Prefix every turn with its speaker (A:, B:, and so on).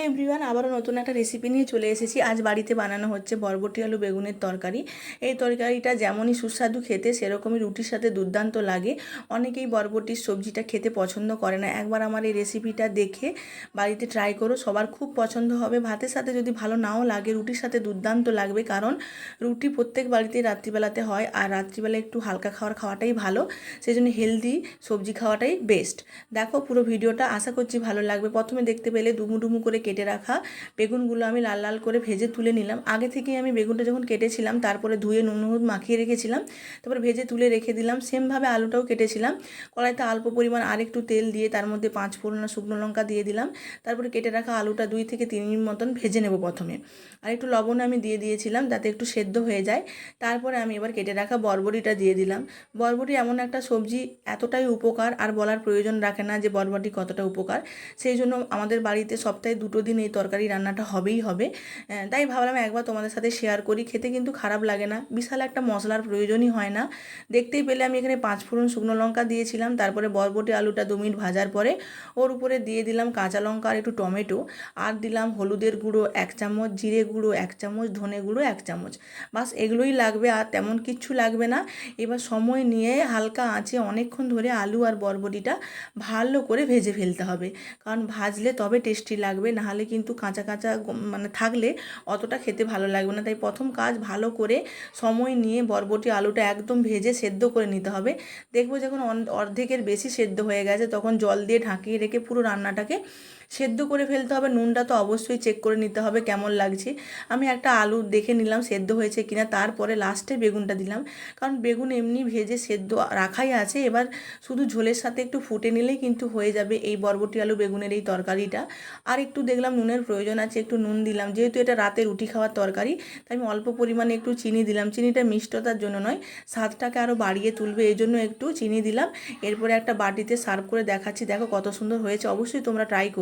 A: Hello everyone আবারও নতুন একটা রেসিপি নিয়ে চলে এসেছি। আজ বাড়িতে বানানো হচ্ছে বরবটি আলু বেগুনের তরকারি। এই তরকারিটা যেমনই সুস্বাদু খেতে, সেরকমই রুটির সাথে দুর্দান্ত লাগে। অনেকেই বরবটির সবজিটা খেতে পছন্দ করে না। একবার আমার এই রেসিপিটা দেখে বাড়িতে ট্রাই করো, সবার খুব পছন্দ হবে। ভাতের সাথে যদি ভালো নাও লাগে, রুটির সাথে দুর্দান্ত লাগবে, কারণ রুটি প্রত্যেক বাড়িতে রাত্রিবেলাতে হয়, আর রাত্রিবেলা একটু হালকা খাবার খাওয়াটাই ভালো। সেই জন্য হেলদি সবজি খাওয়াটাই বেস্ট দেখো পুরো ভিডিওটা, আশা করছি ভালো লাগবে। প্রথমে দেখতে পেলে ডুমু ডুমু করে কেটে রাখা। বেগুনগুলো আমি লাল লাল করে ভেজে তুলে নিলাম। আগে থেকেই আমি বেগুনটা যখন কেটেছিলাম, তারপরে ধুয়ে নুন, হলুদ মাখিয়ে রেখেছিলাম। তারপরে ভেজে তুলে রেখে দিলাম। সেমভাবে আলুটাও কেটেছিলাম। কড়াইতে অল্প পরিমাণ আরেকটু তেল দিয়ে তার মধ্যে পাঁচ ফোড়ন শুকনো লঙ্কা দিয়ে দিলাম। তারপরে কেটে রাখা আলুটা দুই থেকে তিন মিনিট মতন ভেজে নেব প্রথমে। আর একটু লবণ আমি দিয়ে দিয়েছিলাম যাতে একটু সেদ্ধ হয়ে যায়। তারপরে আমি এবার কেটে রাখা বরবটিটা দিয়ে দিলাম। বরবটি এমন একটা সবজি এতটাই উপকার আর বলার প্রয়োজন রাখে না যে বরবটি কতটা উপকার। সেই জন্য আমাদের বাড়িতে সপ্তাহে দুটো দিন এই তরকারি রান্নাটা হবেই হবে। তাই ভাবলাম একবার তোমাদের সাথে শেয়ার করি। খেতে কিন্তু খারাপ লাগে না। বিশাল একটা মশলার প্রয়োজনই হয় না। দেখতেই পেলে আমি এখানে পাঁচ ফোড়ন শুকনো লঙ্কা দিয়েছিলাম, তারপরে বরবটি আলুটা দু মিনিট ভাজার পরে ওর উপরে দিয়ে দিলাম কাঁচা লঙ্কা আর একটু টমেটো। আর দিলাম হলুদের গুঁড়ো, এক চামচ জিরে গুঁড়ো, এক চামচ ধনে গুঁড়ো, এক চামচ। বাস এগুলোই লাগবে আর তেমন কিচ্ছু লাগবে না। এবার সময় নিয়ে হালকা আঁচে অনেকক্ষণ ধরে আলু আর বরবটিটা ভালো করে ভেজে ফেলতে হবে। কারণ ভাজলে তবে টেস্টি লাগবে নাহলে কিন্তু কাঁচা কাঁচা মানে থাকলে অতটা খেতে ভালো লাগবে না। তাই প্রথম কাজ ভালো করে সময় নিয়ে বরবটি আলুটা একদম ভেজে সেদ্ধ করে নিতে হবে। দেখব যখন অর্ধেকের বেশি সেদ্ধ হয়ে গেছে, তখন জল দিয়ে ঢাকিয়ে রেখে পুরো রান্নাটাকে সেদ্ধ করে ফেলতে হবে, নুনটা তো অবশ্যই চেক করে নিতে হবে কেমন লাগছে। আমি একটা আলু দেখে নিলাম সেদ্ধ হয়েছে কিনা, তারপরে লাস্টে বেগুনটা দিলাম। কারণ বেগুন এমনি ভেজে সেদ্ধ রাখাই আছে, এবার শুধু ঝোলের সাথে একটু ফুটে নিলেই কিন্তু হয়ে যাবে এই বরবটি আলু বেগুনের এই তরকারিটা। আর একটু দেখলাম নুনের প্রয়োজন আছে, একটু নুন দিলাম, যেহেতু এটা রাতে রুটি খাওয়ার তরকারি, তাই আমি অল্প পরিমাণে একটু চিনি দিলাম। চিনিটা মিষ্টতার জন্য নয়, স্বাদটাকে আরও বাড়িয়ে তুলবে, এই জন্য একটু চিনি দিলাম। এরপরে একটা বাটিতে সার্ভ করে দেখাচ্ছি, দেখো কত সুন্দর হয়েছে, অবশ্যই তোমরা ট্রাই করো।